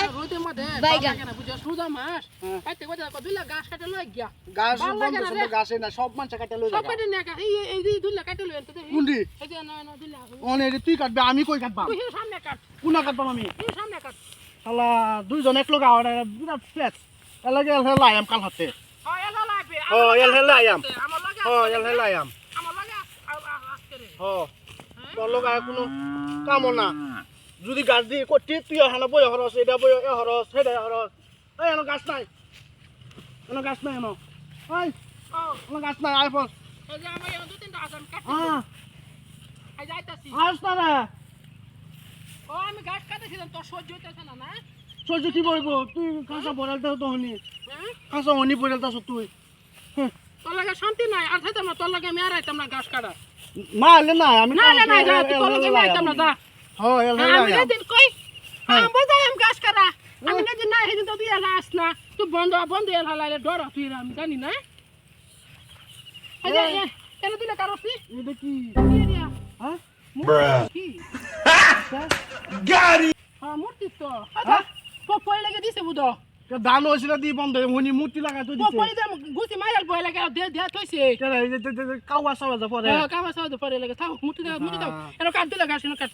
হ্যাঁ? রোদের মধ্যে বাইগান। বাইগান সুজা মাস হ্যাঁ। দুলা গাছ কাটে লই গিয়া। গাছ বন্ধ না গাছে না সব মানুষ কাটে লই সব কাটে নিয়ে এই এই দুলা কাটে লই তো কুন্ডি এই যে না না দুলা অনে রে তুই কাটবে আমি কই কাটবাম? তুই সামনে কাট। কোনা কাটবাম আমি? তুই সামনে কাট। শালা দুইজন এক লগে আওয়ার বিরাট এল হেলা আয়াম কাল হাতে। ও এলা ও, এল হেলা আয়াম ও এল হেলা আয়াম আমার লাগে আজকে রে ও তোর লগে আর কোনো কামও না। যদি গাছ দিয়ে করতি তুই এখানে বই হরস এটা বই এ হরস সেটা হরস। এই এনো গাছ নাই। এনো গাছ নাই এনো। এই এনো গাছ নাই আয় ফস হ্যাঁ। সহ্য কি বলব? তুই কাঁচা বড়ালতে তো হনি। হ্যাঁ? কাঁচা হনি বড়ালতাছ তুই। তোর লাগে শান্তি নাই আর না তোর লাগে আমি আইতাম না গাছ কাটা না এলে না আমি না না না যা তুই তোর লাগে আমি আইতাম না যা। হ্যাঁ এল হ্যাঁ, আমি যেদিন কই হ্যাঁ। আমি বোঝাই আমি গাছ কাটা। আমি যেদিন না সেদিন তো এলা আস না। তুই বন্ধ বন্ধ এলা লাইলে ডর তুই আমি জানি না। এ, এনে দিলে কারও তুই এটা কি? দিয়ে দিয়া। হ্যাঁ? কি Got it! হ্যাঁ মূর্তি তো। হ্যাঁ? পয় লাগে দিছে বুধ? দান হয়েছিল দি বন্ধ হনি মূর্তি লাগাই তো দিছে। পয় দিয়ে গুছি মাইরাল বয় লাগে দে দে থইছে? কেন এই যে যে কাওয়া সাওয়া যা পরে। হ্যাঁ পরে লাগে। থাও মূর্তি দাও মূর্তি দাও। হ্যাঁ। কাট দিলে গাছ কাট।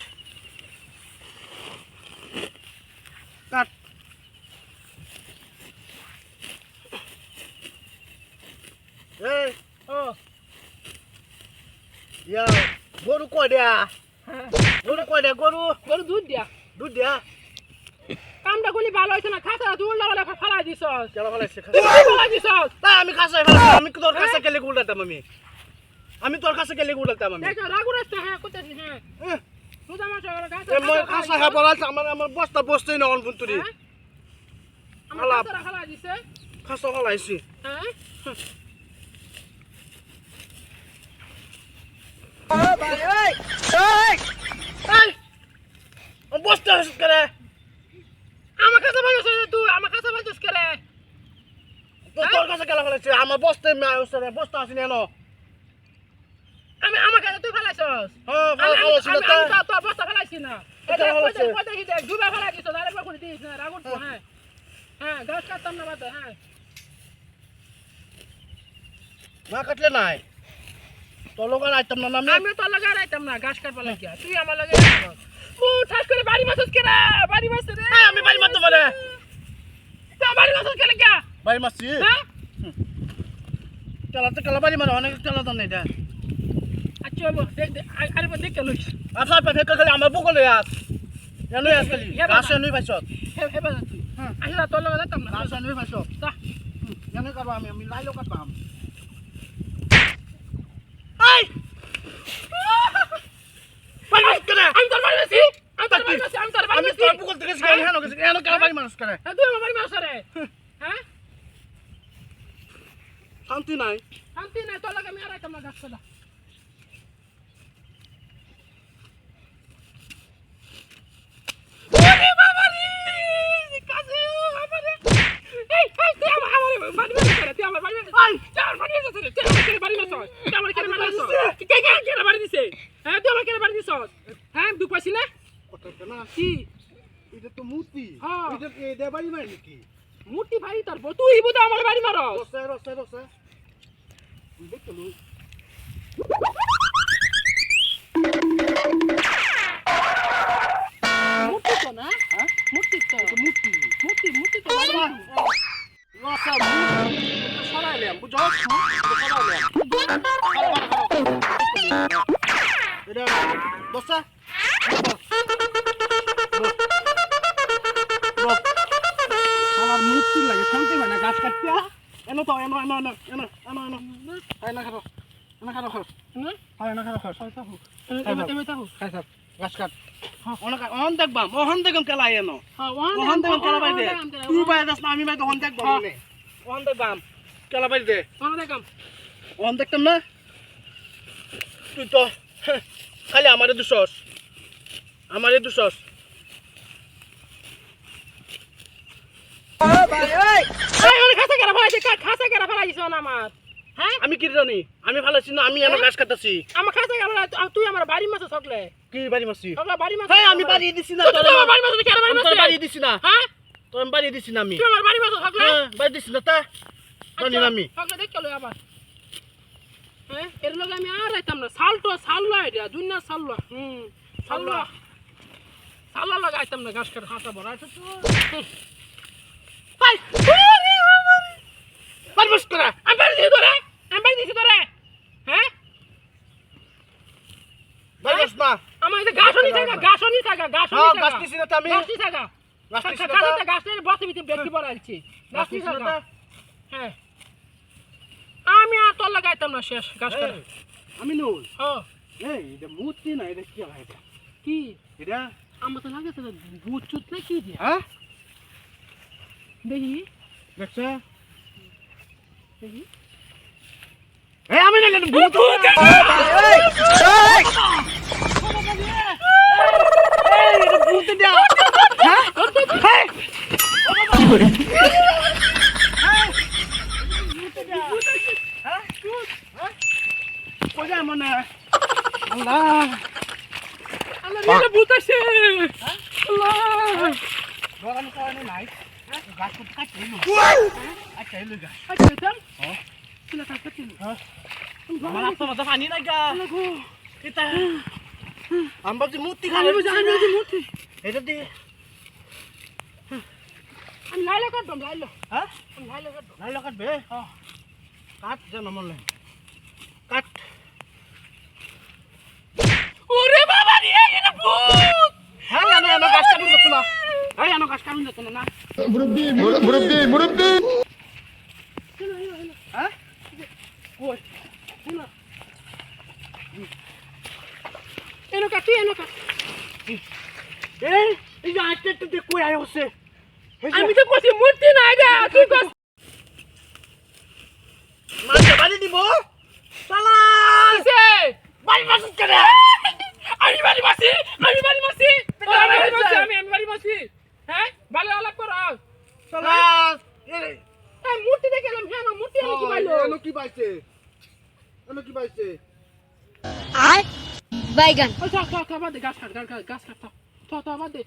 কাট। এই ও। ইয়া গরু কয় দিয়া? হ্যাঁ গরু কয় দিয়া গরু? গরু দুধ দিয়া। দুধ দিয়া? কামটা গুলি ভালো হয়েছে না? খাতা তুই উল্টা বলে ফালাই দিছস। কেলা ফেলাইছে ফালাই দিছস। তা আমি কাছে ফেলাইছি আমি তোর কাছে কেলে উল্টাতাম আমি। আমি তোর কাছে কেলে উল্টাতাম আমি। দেখো রাগু রাস্তা হ্যাঁ কোথায় হ্যাঁ। মই আমার আমার বস্তা বস্তাই বস্তা কেলে? আমার কাছে তুই আমার কাছে কেলে? তোর কাছে কেলা আমার বস্তায় বস্তা আমি আমার কাছে তুই ফেলাইছস হ্যাঁ আমি তো তো তোর বস্তা ফেলাইছি না কোথায় এটা ফেলাইছে? কোথায় কোথায় কি দেখ দুবার ফেলাই দিছস করে দিস না রাগুন তো হ্যাঁ হ্যাঁ গাছ কাটতাম না বাদ হ্যাঁ না কাটলে নাই তোর লোক আর আইতাম না আমি আমি তোর লাগে আর আইতাম না গাছ কাটবা লাগিয়া তুই আমার লাগে ও ঠাস করে বাড়ি মাছস কেরা বাড়ি মাছ রে আমি বাড়ি মারতে পারে তা বাড়ি মাছস কেলে গিয়া বাড়ি মারছি হ্যাঁ চালাতে কালা বাড়ি মারে অনেক চালাতাম না এটা আচ্ছা বাবু দেখ দেখ আ- আরেকবার দেখ কেন আসার পথে খালি আমার আস জানো আস খালি হেবা গাছ না। এনুই পাইছ হেবা যাচ্ছি হ্যাঁ। আসলে তোর লাগে যাইতাম না গাছ এনুই পাইছ যা জানো কারও আমি আমি লাইলো কাটবাম এই বাড়ি মারছ আমি তোর আমি তোর বাড়ি আমি তোর বাড়ি আমি তোর বুকল থেকে করে হ্যাঁ, মাছ হ্যাঁ শান্তি নাই শান্তি নাই তোর লাগে আমি আর আইতাম না গাছ মূর্তি হ্যাঁ। মারি নাকি? মূর্তি ভাই তারপর তুই বুঝা আমার বাড়ি মারস। রসে রসে রসে মূর্তি তো। মূর্তি মূর্তি তো সরাইলাম সরাইলাম আমার লাগে শান্তি হয় না গাছ কাটতে এনো তো এনো এনো এনো এনো এনো এনো। এনো খারো এনো? খারো খারো? হয় এনো খারো খারো খাই স্যার গাছ কাট অনেক অহন দেখবাম অহন দেখম কেলা এনো। হ্যাঁ, অহন দেখম কেলা বাই দে তুই বাই দাস না আমি বাই অহন দেখবাম হ্যাঁ। অহন দেখবাম কেলা বাই দে ওয়ান দেখাম। অহন দেখতাম না? তুই তো হ্যাঁ, খালি আমারে দুসস আমারে দুসস এই, ওরে খাসা কেরা ফেলাইছে, কা- খাসা কেরা ফেলাইছে ওন আমার। হ্যাঁ? আমি কি জানি? আমি ভালোছি না আমি এনো গাছ কাটাছি আমার ফেলাইছে, তুই আমার বাড়ির মাছে সকলে। কি বাড়ি মাছ সকলে বাড়ির মাছে হ্যাঁ আমি সকলে। বাড়ি দিছি না তো তোরে আমার বাড়ির মাছে বাড়ির আমি তোর বাড়ি দিছি না। হ্যাঁ? তোর আমি বাড়ি দিছি না আমি। তুই আমার বাড়ি মাছ থাকলে হ্যাঁ বাড়ি দিছি না তা। জানি না আমি। থাকলে দেখে লই আবার। হ্যাঁ? এর লগে আমি আর আইতাম না। সালটো সাল্লা এটা দুনিয়া সাল্লা। হুম সাল্লা। সাল্লা। লাগা আইতাম না ঘাস কাটা। হাতা বড় আছে তো। হাই বাড়ি বস করা আমি বাড়ি দিছি তোরে আমি বাড়ি দিছি তোরে। হ্যাঁ? বাড়ি বস না। আমার এই থাকা গাছনি থাকা গাছনি হ্যাঁ থাকা। গাছ দিছি না তো আমি। গাছনি থাকা। গাছ দিছি না তা? বসে ব্যক্তি গাছ থাকা। হ্যাঁ। আমি আর তোর লাগাইতাম না শেষ গাছ কাটা। আমি নই। হ্যাঁ এই এটা মূর্তি না এটা কি হয় কি? এটা? আমার তো লাগে ভূত চুত না কি দিয়া? হ্যাঁ? দেখি। দেখছে? আমি আল্লাহ আল্লাহ ভূত। আছে আল্লাহ দোকান কারণে নাই গাছ কাটছে আচ্ছা এলো গাছ আচ্ছা আমি ভাবছি মূর্তি মূর্তি। এটা দিয়ে আমি লাইলা কাটবাম লাইলা। হ্যাঁ লাইলা কাটবাম নাই কাটবে? কাট যেন মনে কাট। ওরে বাবা রে এটা ভূত! হ্যাঁ এনো এনো গাছ কাটুন যাচ্ছে না। হ্যাঁ এনো গাছ কাটুন যাচ্ছে না না। মুরব্বী মুরব্বী হ্যাঁ কই শোনা এনো কাটি এনো কাট এই এই যে আটটা একটু দিয়ে কই আয় হচ্ছে আমি তো কইছি মূর্তি নাই রে তুই কস মাঝে বাড়ি দিব চালা কিসে বাড়ি মাসুদ কেন আমি বাড়ি মাসি আমি বাড়ি মাসি আমি বাড়ি মাসি আমি আমি বাড়ি মাসি হ্যাঁ ভালো আলাপ চালা এই মূর্তি দেখে এলাম। হ্যাঁ মূর্তি আমি কি পাইলো? এনো কি পাইছে? এনো কি পাইছে? আর বাইগান। ও থাক খা খা বাদ দে গাছ কাট গাছ কাট গাছ কাট থাক। থাক থাক বাদ দে।